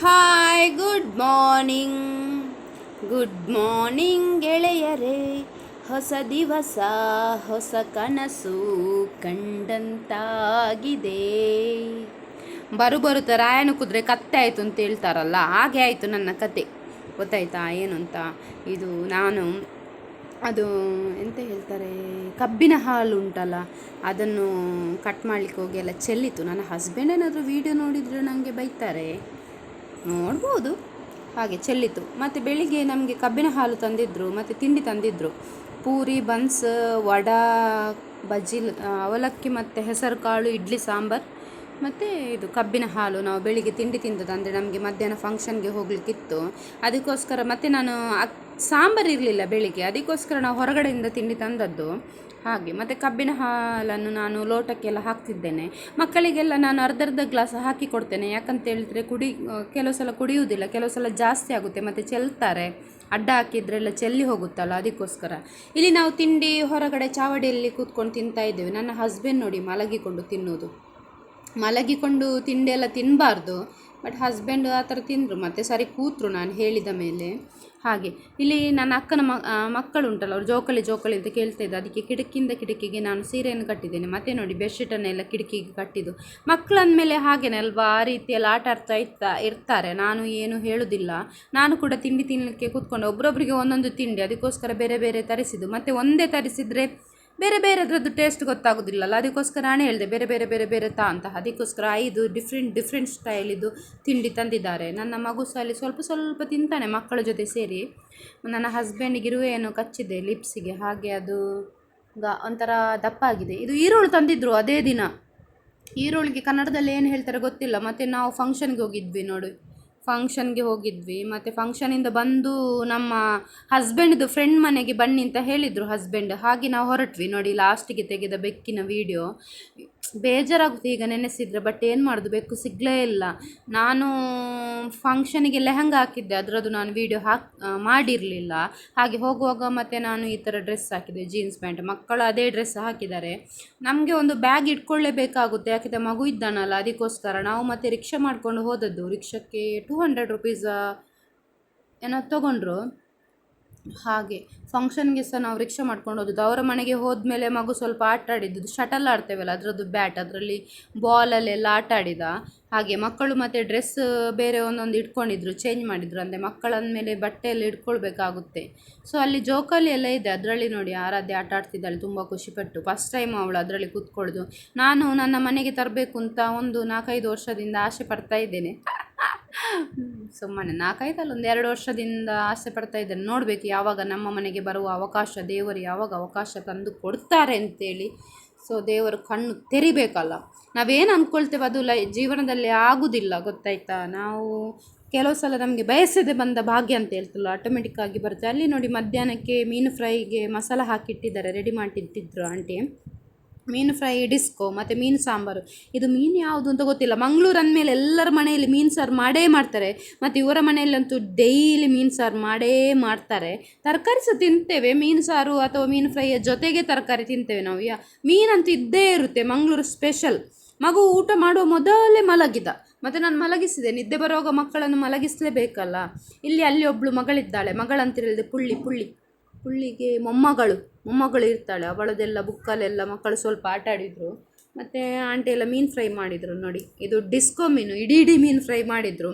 Hi good morning good morning ಗೆಳೆಯರೇ. ಹೊಸ ದಿವಸ, ಹೊಸ ಕನಸು ಕಂಡಂತಾಗಿದೆ. ಬರು ಬರುತ್ತ ರಾಯನ ಕುದುರೆ ಕತ್ತೆ ಆಯಿತು ಅಂತ ಹೇಳ್ತಾರಲ್ಲ, ಹಾಗೆ ಆಯಿತು ನನ್ನ ಕತೆ. ಗೊತ್ತಾಯ್ತಾ, ಏನು ಅಂತ? ಇದು ನಾನು, ಅದು ಎಂತ ಹೇಳ್ತಾರೆ, ಕಬ್ಬಿನ ಹಾಲು ಉಂಟಲ್ಲ, ಅದನ್ನು ಕಟ್ ಮಾಡಲಿಕ್ಕೆ ಹೋಗಿ ಎಲ್ಲ ಚೆಲ್ಲಿತು. ನನ್ನ ಹಸ್ಬೆಂಡ್ ಏನಾದರೂ ವೀಡಿಯೋ ನೋಡಿದರೆ ನನಗೆ ಬೈತಾರೆ. ನೋಡ್ಬೋದು. ಹಾಗೆ ಚೆಲ್ಲಿತು. ಮತ್ತು ಬೆಳಿಗ್ಗೆ ನಮಗೆ ಕಬ್ಬಿನ ಹಾಲು ತಂದಿದ್ದರು ಮತ್ತು ತಿಂಡಿ ತಂದಿದ್ದರು ಪೂರಿ, ಬನ್ಸ್, ವಡ, ಬಜ್ಜಿ ಅವಲಕ್ಕಿ ಮತ್ತು ಹೆಸರು ಕಾಳು ಇಡ್ಲಿ, ಸಾಂಬಾರು. ಮತ್ತು ಇದು ಕಬ್ಬಿನ ಹಾಲು ನಾವು ಬೆಳಿಗ್ಗೆ ತಿಂಡಿ ತಿಂದದ್ದು ಅಂದರೆ ನಮಗೆ ಮಧ್ಯಾಹ್ನ ಫಂಕ್ಷನ್ಗೆ ಹೋಗ್ಲಿಕ್ಕಿತ್ತು. ಅದಕ್ಕೋಸ್ಕರ ಮತ್ತು ನಾನು ಸಾಂಬಾರು ಇರಲಿಲ್ಲ ಬೆಳಿಗ್ಗೆ, ಅದಕ್ಕೋಸ್ಕರ ನಾವು ಹೊರಗಡೆಯಿಂದ ತಿಂಡಿ ತಂದದ್ದು. ಹಾಗೆ, ಮತ್ತು ಕಬ್ಬಿನ ಹಾಲನ್ನು ನಾನು ಲೋಟಕ್ಕೆಲ್ಲ ಹಾಕ್ತಿದ್ದೇನೆ. ಮಕ್ಕಳಿಗೆಲ್ಲ ನಾನು ಅರ್ಧ ಅರ್ಧ ಗ್ಲಾಸ್ ಹಾಕಿ ಕೊಡ್ತೇನೆ. ಯಾಕಂತ ಹೇಳಿದ್ರೆ ಕುಡಿ ಕೆಲವು ಸಲ ಕುಡಿಯುವುದಿಲ್ಲ ಕೆಲವು ಸಲ ಜಾಸ್ತಿ ಆಗುತ್ತೆ, ಮತ್ತು ಚೆಲ್ತಾರೆ. ಅಡ್ಡ ಹಾಕಿದ್ರೆಲ್ಲ ಚೆಲ್ಲಿ ಹೋಗುತ್ತಲ್ಲ, ಅದಕ್ಕೋಸ್ಕರ. ಇಲ್ಲಿ ನಾವು ತಿಂಡಿ ಹೊರಗಡೆ ಚಾವಡಿಯಲ್ಲಿ ಕೂತ್ಕೊಂಡು ತಿಂತಾ ಇದ್ದೇವೆ. ನನ್ನ ಹಸ್ಬೆಂಡ್ ನೋಡಿ ಮಲಗಿಕೊಂಡು ತಿನ್ನೋದು ಮಲಗಿಕೊಂಡು ತಿಂಡಿ ಎಲ್ಲ ತಿನ್ನಬಾರ್ದು ಬಟ್ ಹಸ್ಬೆಂಡ್ ಆ ಥರ ತಿಂದರು. ಮತ್ತು ಸರಿ ಕೂತರು ನಾನು ಹೇಳಿದ ಮೇಲೆ. ಹಾಗೆ. ಇಲ್ಲಿ ನನ್ನ ಅಕ್ಕನ ಮಕ್ಕಳು ಉಂಟಲ್ಲ ಅವ್ರು ಜೋಕಳಿ ಜೋಕಳಿ ಅಂತ ಕೇಳ್ತಾ ಇದ್ದೆ ಅದಕ್ಕೆ ಕಿಟಕಿಯಿಂದ ಕಿಟಕಿಗೆ ನಾನು ಸೀರೆಯನ್ನು ಕಟ್ಟಿದ್ದೇನೆ. ಮತ್ತೆ ನೋಡಿ ಬೆಡ್ಶೀಟನ್ನೆಲ್ಲ ಕಿಟಕಿಗೆ ಕಟ್ಟಿದ್ದು. ಮಕ್ಕಳು ಮೇಲೆ ಹಾಗೇನೆ ಅಲ್ವಾ, ಆ ರೀತಿಯಲ್ಲಿ ಆಟ ಆಡ್ತಾ ಇರ್ತಾ, ಇರ್ತಾರೆ. ನಾನು ಏನು ಹೇಳುವುದಿಲ್ಲ ನಾನು ಕೂಡ ತಿಂಡಿ ತಿನ್ನಲಿಕ್ಕೆ ಕೂತ್ಕೊಂಡು ಒಬ್ಬರೊಬ್ಬರಿಗೆ ಒಂದೊಂದು ತಿಂಡಿ, ಅದಕ್ಕೋಸ್ಕರ ಬೇರೆ ಬೇರೆ ತರಿಸಿದ್ದು. ಮತ್ತು ಒಂದೇ ತರಿಸಿದರೆ ಬೇರೆ ಬೇರೆ ಅದರದ್ದು ಟೇಸ್ಟ್ ಗೊತ್ತಾಗೋದಿಲ್ಲಲ್ಲ. ಅದಕ್ಕೋಸ್ಕರ ನಾನು ಹೇಳಿದೆ, ಬೇರೆ ಬೇರೆ ಬೇರೆ ಬೇರೆ ತಾ ಅಂತ. ಅದಕ್ಕೋಸ್ಕರ ಐದು ಡಿಫ್ರೆಂಟ್ ಡಿಫ್ರೆಂಟ್ ಸ್ಟೈಲಿದು ತಿಂಡಿ ತಂದಿದ್ದಾರೆ. ನನ್ನ ಮಗು ಸಹ ಅಲ್ಲಿ ಸ್ವಲ್ಪ ಸ್ವಲ್ಪ ತಿಂತಾನೆ ಮಕ್ಕಳ ಜೊತೆ ಸೇರಿ. ನನ್ನ ಹಸ್ಬೆಂಡಿಗೆ ಇರುವೆಯನ್ನು ಕಚ್ಚಿದೆ ಲಿಪ್ಸಿಗೆ ಹಾಗೆ ಅದು ಗ, ಒಂಥರ ದಪ್ಪ ಆಗಿದೆ. ಇದು ಈರುಳ್ಳಿ ತಂದಿದ್ರು ಅದೇ ದಿನ. ಈರುಳ್ಳಿಗೆ ಕನ್ನಡದಲ್ಲಿ ಏನು ಹೇಳ್ತಾರೆ ಗೊತ್ತಿಲ್ಲ. ಮತ್ತು ನಾವು ಫಂಕ್ಷನ್ಗೆ ಹೋಗಿದ್ವಿ ನೋಡಿ. ಫಂಕ್ಷನ್ಗೆ ಹೋಗಿದ್ವಿ. ಮತ್ತು ಫಂಕ್ಷನಿಂದ ಬಂದು ನಮ್ಮ ಹಸ್ಬೆಂಡ್ದು ಫ್ರೆಂಡ್ ಮನೆಗೆ ಬನ್ನಿ ಅಂತ ಹೇಳಿದರು ಹಸ್ಬೆಂಡ್ ಹಾಗೆ ನಾವು ಹೊರಟ್ವಿ. ನೋಡಿ ಲಾಸ್ಟಿಗೆ ತೆಗೆದ ಬೆಕ್ಕಿನ ವೀಡಿಯೋ ಬೇಜಾರಾಗುತ್ತೆ ಈಗ ನೆನೆಸಿದರೆ ಬಟ್ ಏನು ಮಾಡೋದು? ಬೆಕ್ಕು ಸಿಗಲೇ ಇಲ್ಲ. ನಾನು ಫಂಕ್ಷನಿಗೆ ಲೆಹಂಗ ಹಾಕಿದ್ದೆ. ಅದರದ್ದು ನಾನು ವೀಡಿಯೋ ಹಾಕಿ ಮಾಡಿರಲಿಲ್ಲ. ಹಾಗೆ ಹೋಗುವಾಗ ಮತ್ತು ನಾನು ಈ ಥರ ಡ್ರೆಸ್ ಹಾಕಿದ್ದೆ ಜೀನ್ಸ್ ಪ್ಯಾಂಟ್ ಮಕ್ಕಳು ಅದೇ ಡ್ರೆಸ್ ಹಾಕಿದ್ದಾರೆ. ನಮಗೆ ಒಂದು ಬ್ಯಾಗ್ ಇಟ್ಕೊಳ್ಳೇಬೇಕಾಗುತ್ತೆ. ಯಾಕೆಂದರೆ ಮಗು ಇದ್ದಾನಲ್ಲ, ಅದಕ್ಕೋಸ್ಕರ ನಾವು ಮತ್ತೆ ರಿಕ್ಷಾ ಮಾಡಿಕೊಂಡು ಹೋದದ್ದು. ರಿಕ್ಷಕ್ಕೆ ಟೂ ಹಂಡ್ರೆಡ್ ರುಪೀಸ್ ಏನೋ ತೊಗೊಂಡ್ರು. ಹಾಗೆ. ಫಂಕ್ಷನ್ಗೆ ಸಹ ನಾವು ರಿಕ್ಷಾ ಮಾಡ್ಕೊಂಡು ಹೋದದ್ದು. ಅವರ ಮನೆಗೆ ಹೋದ್ಮೇಲೆ ಮಗು ಸ್ವಲ್ಪ ಆಟ ಆಡಿದ್ದು. ಶಟಲ್ ಆಡ್ತೇವಲ್ಲ, ಅದರದ್ದು ಬ್ಯಾಟ್ ಅದರಲ್ಲಿ ಬಾಲಲ್ಲೆಲ್ಲ ಆಟ ಆಡಿದ ಹಾಗೆ ಮಕ್ಕಳು ಮತ್ತು ಡ್ರೆಸ್ ಬೇರೆ ಒಂದೊಂದು ಇಟ್ಕೊಂಡಿದ್ರು ಚೇಂಜ್ ಮಾಡಿದ್ರು. ಅಂದರೆ ಮಕ್ಕಳಂದಮೇಲೆ ಬಟ್ಟೆ ಬಟ್ಟೆಯಲ್ಲಿ ಇಟ್ಕೊಳ್ಬೇಕಾಗುತ್ತೆ. ಸೊ ಅಲ್ಲಿ ಜೋಕಾಲಿ ಎಲ್ಲ ಇದೆ. ಅದರಲ್ಲಿ ನೋಡಿ ಆರಾಧ್ಯ ಆಟ ಆಡ್ತಿದ್ದಾಳೆ. ತುಂಬ ಖುಷಿಪಟ್ಟು ಫಸ್ಟ್ ಟೈಮ್ ಅವಳು ಅದರಲ್ಲಿ ಕೂತ್ಕೊಳ್ಳೋದು. ನಾನು ನನ್ನ ಮನೆಗೆ ತರಬೇಕು ಅಂತ ಒಂದು ನಾಲ್ಕೈದು ವರ್ಷದಿಂದ ಆಸೆ ಪಡ್ತಾ ಇದ್ದೇನೆ. ಸುಮ್ಮನೆ ನಾಲ್ಕೈದಲ್ಲ, ಒಂದು ಎರಡು ವರ್ಷದಿಂದ ಆಸೆ ಪಡ್ತಾ ಇದ್ದೇನೆ. ನೋಡಬೇಕು, ಯಾವಾಗ ನಮ್ಮ ಮನೆಗೆ ಬರುವ ಅವಕಾಶ, ದೇವರು ಯಾವಾಗ ಅವಕಾಶ ತಂದು ಕೊಡ್ತಾರೆ ಅಂತೇಳಿ. ಸೊ ದೇವರು ಕಣ್ಣು ತೆರಿಬೇಕಲ್ಲ. ನಾವೇನು ಅಂದ್ಕೊಳ್ತೇವೆ ಅದು ಲೈ, ಜೀವನದಲ್ಲಿ ಆಗುವುದಿಲ್ಲ ಗೊತ್ತಾಯ್ತಾ? ನಾವು ಕೆಲವು ಸಲ ನಮಗೆ ಬಯಸದೆ ಬಂದ ಭಾಗ್ಯ ಅಂತ ಹೇಳ್ತಲ್ಲ ಆಟೋಮೆಟಿಕ್ ಆಗಿ ಬರುತ್ತೆ. ಅಲ್ಲಿ ನೋಡಿ ಮಧ್ಯಾಹ್ನಕ್ಕೆ ಮೀನು ಫ್ರೈಗೆ ಮಸಾಲ ಹಾಕಿಟ್ಟಿದ್ದಾರೆ ರೆಡಿ ಮಾಡಿಟ್ಟಿದ್ರು ಆಂಟಿ. ಮೀನು ಫ್ರೈ ಡಿಸ್ಕೋ ಮತ್ತು ಮೀನು ಸಾಂಬಾರು. ಇದು ಮೀನು ಯಾವುದು ಅಂತ ಗೊತ್ತಿಲ್ಲ. ಮಂಗಳೂರು ಅಂದಮೇಲೆ ಎಲ್ಲರ ಮನೆಯಲ್ಲಿ ಮೀನು ಸಾರು ಮಾಡೇ ಮಾಡ್ತಾರೆ. ಮತ್ತು ಇವರ ಮನೆಯಲ್ಲಂತೂ ಡೈಲಿ ಮೀನು ಸಾರು ಮಾಡೇ ಮಾಡ್ತಾರೆ. ತರಕಾರಿ ಸಹ ತಿಂತೇವೆ. ಮೀನು ಸಾರು ಅಥವಾ ಮೀನು ಫ್ರೈಯ ಜೊತೆಗೆ ತರಕಾರಿ ತಿಂತೇವೆ ನಾವು. ಯಾ ಮೀನಂತೂ ಇದ್ದೇ ಇರುತ್ತೆ ಮಂಗಳೂರು ಸ್ಪೆಷಲ್ ಮಗು ಊಟ ಮಾಡುವ ಮೊದಲೇ ಮಲಗಿದ. ಮತ್ತು ನಾನು ಮಲಗಿಸಿದೆ. ನಿದ್ದೆ ಬರುವಾಗ ಮಕ್ಕಳನ್ನು ಮಲಗಿಸಲೇಬೇಕಲ್ಲ. ಇಲ್ಲಿ ಅಲ್ಲಿ ಒಬ್ಬಳು ಮಗಳಿದ್ದಾಳೆ. ಮಗಳಂತಿರಲಿದೆ ಪುಳ್ಳಿ ಪುಳ್ಳಿ. ಪುಳ್ಳಿಗೆ ಮೊಮ್ಮಗಳು ಮೊಮ್ಮಗಳು ಇರ್ತಾಳೆ, ಅವಳದೆಲ್ಲ ಬುಕ್ಕಲ್ಲೆಲ್ಲ ಮಕ್ಕಳು ಸ್ವಲ್ಪ ಆಟ ಆಡಿದರು. ಮತ್ತು ಆಂಟಿ ಎಲ್ಲ ಮೀನು ಫ್ರೈ ಮಾಡಿದರು ನೋಡಿ. ಇದು ಡಿಸ್ಕೋ ಮೀನು, ಇಡೀ ಇಡೀ ಮೀನು ಫ್ರೈ ಮಾಡಿದರು.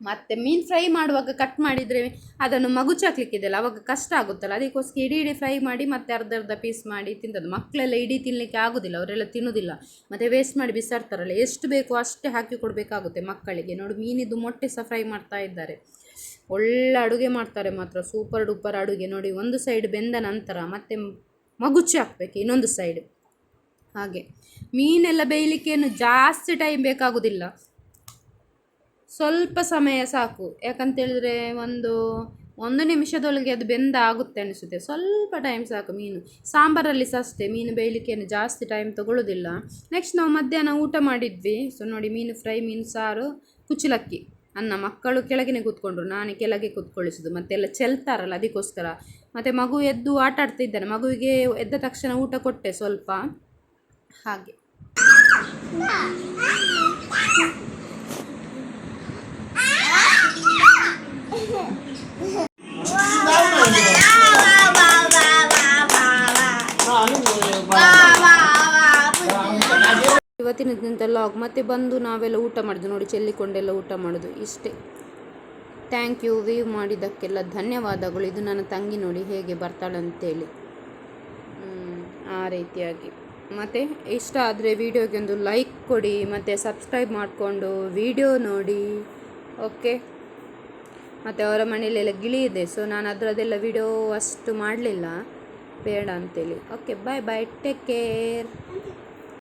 ಮತ್ತು ಮೀನು ಫ್ರೈ ಮಾಡುವಾಗ ಕಟ್ ಮಾಡಿದರೆ ಅದನ್ನು ಮಗುಚಾಕ್ಲಿಕ್ಕಿದೆಯಲ್ಲ ಅವಾಗ ಕಷ್ಟ ಆಗುತ್ತಲ್ಲ. ಅದಕ್ಕೋಸ್ಕರ ಇಡೀ ಇಡೀ ಫ್ರೈ ಮಾಡಿ ಮತ್ತೆ ಅರ್ಧ ಅರ್ಧ ಪೀಸ್ ಮಾಡಿ ತಿಂದದ್ದು. ಮಕ್ಕಳೆಲ್ಲ ಇಡೀ ತಿನ್ನಲಿಕ್ಕೆ ಆಗೋದಿಲ್ಲ, ಅವರೆಲ್ಲ ತಿನ್ನೋದಿಲ್ಲ. ಮತ್ತು ವೇಸ್ಟ್ ಮಾಡಿ ಬಿಸಾಡ್ತಾರಲ್ಲ, ಎಷ್ಟು ಬೇಕೋ ಅಷ್ಟೇ ಹಾಕಿ ಕೊಡಬೇಕಾಗುತ್ತೆ ಮಕ್ಕಳಿಗೆ. ನೋಡಿ, ಮೀನಿದ್ದು ಮೊಟ್ಟೆ ಸಹ ಫ್ರೈ ಮಾಡ್ತಾ ಇದ್ದಾರೆ. ಒಳ್ಳೆ ಅಡುಗೆ ಮಾಡ್ತಾರೆ ಮಾತ್ರ ಸೂಪರ್ ಡೂಪರ್ ಅಡುಗೆ. ನೋಡಿ, ಒಂದು ಸೈಡ್ ಬೆಂದ ನಂತರ ಮತ್ತೆ ಮಗುಚಿ ಹಾಕ್ಬೇಕು, ಇನ್ನೊಂದು ಸೈಡ್ ಹಾಗೆ. ಮೀನೆಲ್ಲ ಬೇಯಲಿಕ್ಕೇನು ಜಾಸ್ತಿ ಟೈಮ್ ಬೇಕಾಗೋದಿಲ್ಲ. ಸ್ವಲ್ಪ ಸಮಯ ಸಾಕು. ಯಾಕಂತೇಳಿದ್ರೆ ಒಂದು ಒಂದು ನಿಮಿಷದೊಳಗೆ ಅದು ಬೆಂದ ಆಗುತ್ತೆ ಅನಿಸುತ್ತೆ. ಸ್ವಲ್ಪ ಟೈಮ್ ಸಾಕು ಮೀನು. ಸಾಂಬಾರಲ್ಲಿ ಸಹ ಅಷ್ಟೇ, ಮೀನು ಬೇಯಲಿಕ್ಕೇನು ಜಾಸ್ತಿ ಟೈಮ್ ತಗೊಳ್ಳೋದಿಲ್ಲ ನೆಕ್ಸ್ಟ್ ನಾವು ಮಧ್ಯಾಹ್ನ ಊಟ ಮಾಡಿದ್ವಿ. ಸೊ ನೋಡಿ, ಮೀನು ಫ್ರೈ ಮೀನು ಸಾರು, ಕುಚ್ಚಲಕ್ಕಿ. ನನ್ನ ಮಕ್ಕಳು ಕೆಳಗೆ ಕೂತ್ಕೊಂಡ್ರು, ನಾನೇ ಕೆಳಗೆ ಕೂತ್ಕೊಳ್ಳಿಸೋದು, ಮತ್ತೆಲ್ಲ ಚೆಲ್ತಾರಲ್ಲ ಅದಕ್ಕೋಸ್ಕರ. ಮತ್ತು ಮಗು ಎದ್ದು ಆಟ ಆಡ್ತಿದ್ದಾನೆ ಮಗುವಿಗೆ ಎದ್ದ ತಕ್ಷಣ ಊಟ ಕೊಟ್ಟೆ ಸ್ವಲ್ಪ. ಹಾಗೆ. ಇವತ್ತಿನ ಲಾಗ್ ಮತ್ತೆ ಬಂದು ನಾವೆಲ್ಲ ಊಟ ಮಾಡಿದ್ವಿ ನೋಡಿ ಚೆಲ್ಲಿಕೊಂಡೆಲ್ಲ ಊಟ ಮಾಡೋದು. ಇಷ್ಟೇ. ಥ್ಯಾಂಕ್ ಯು ವೀವ್ ಮಾಡಿದ್ದಕ್ಕೆಲ್ಲ ಧನ್ಯವಾದಗಳು. ಇದು ನನ್ನ ತಂಗಿ ನೋಡಿ ಹೇಗೆ ಬರ್ತಾಳೆ ಅಂತೇಳಿ. ಹ್ಮ್, ಆ ರೀತಿಯಾಗಿ. ಮತ್ತು ಇಷ್ಟ ಆದರೆ ವಿಡಿಯೋಗೆ ಒಂದು ಲೈಕ್ ಕೊಡಿ. ಮತ್ತು ಸಬ್ಸ್ಕ್ರೈಬ್ ಮಾಡಿಕೊಂಡು ವಿಡಿಯೋ ನೋಡಿ. ಓಕೆ ಮತ್ತು ಅವರ ಮನೆಯಲ್ಲೆಲ್ಲ ಗಿಳಿ ಇದೆ. ಸೊ ನಾನು ಅದರದ್ದೆಲ್ಲ ವಿಡಿಯೋ ಅಷ್ಟು ಮಾಡಲಿಲ್ಲ. ಬೇಡ ಅಂತೇಳಿ. Okay bye bye take care